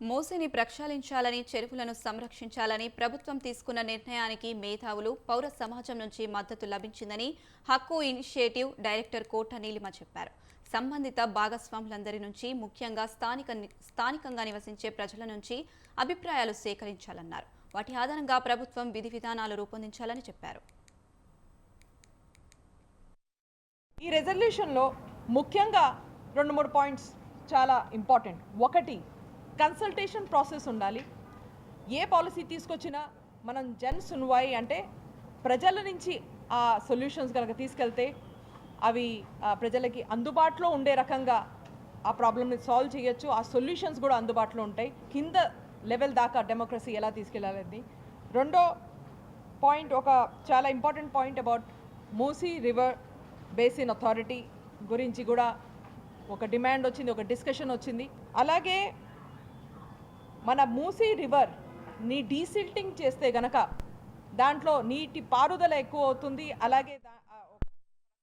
మోసిని ప్రక్షాళించాలని చెరువులను సంరక్షించాలని ప్రభుత్వం తీసుకున్న నిర్ణయానికి మేధావులు పౌర సమాజం నుంచి మద్దతు లభించిందని హక్కు ఇనిషియేటివ్ డైరెక్టర్ కోట నీలిమ చెప్పారు. సంబంధిత భాగస్వాములందరి నుంచి ముఖ్యంగా స్థానిక స్థానికంగా నివసించే ప్రజల నుంచి అభిప్రాయాలు సేకరించాలన్నారు. వాటి ఆధారంగా ప్రభుత్వం విధి విధానాలు రూపొందించాలని చెప్పారు. ఈ రెజల్యూషన్లో ముఖ్యంగా రెండు మూడు పాయింట్స్ చాలా ఇంపార్టెంట్. ఒకటి కన్సల్టేషన్ ప్రాసెస్ ఉండాలి. ఏ పాలసీ తీసుకొచ్చినా మనం జన్ సున్వాయి అంటే ప్రజల నుంచి ఆ సొల్యూషన్స్ కనుక తీసుకెళ్తే అవి ప్రజలకి అందుబాటులో ఉండే రకంగా ఆ ప్రాబ్లమ్ని సాల్వ్ చేయొచ్చు. ఆ సొల్యూషన్స్ కూడా అందుబాటులో ఉంటాయి. కింద లెవెల్ దాకా డెమోక్రసీ ఎలా తీసుకెళ్ళాలని రెండో పాయింట్ ఒక చాలా important point about Musi river basin authority గురించి కూడా ఒక డిమాండ్ వచ్చింది ఒక డిస్కషన్ వచ్చింది. అలాగే మన మూసీ రివర్ని డీసిల్టింగ్ చేస్తే గనక దాంట్లో నీటి పారుదల ఎక్కువ అవుతుంది అలాగే దా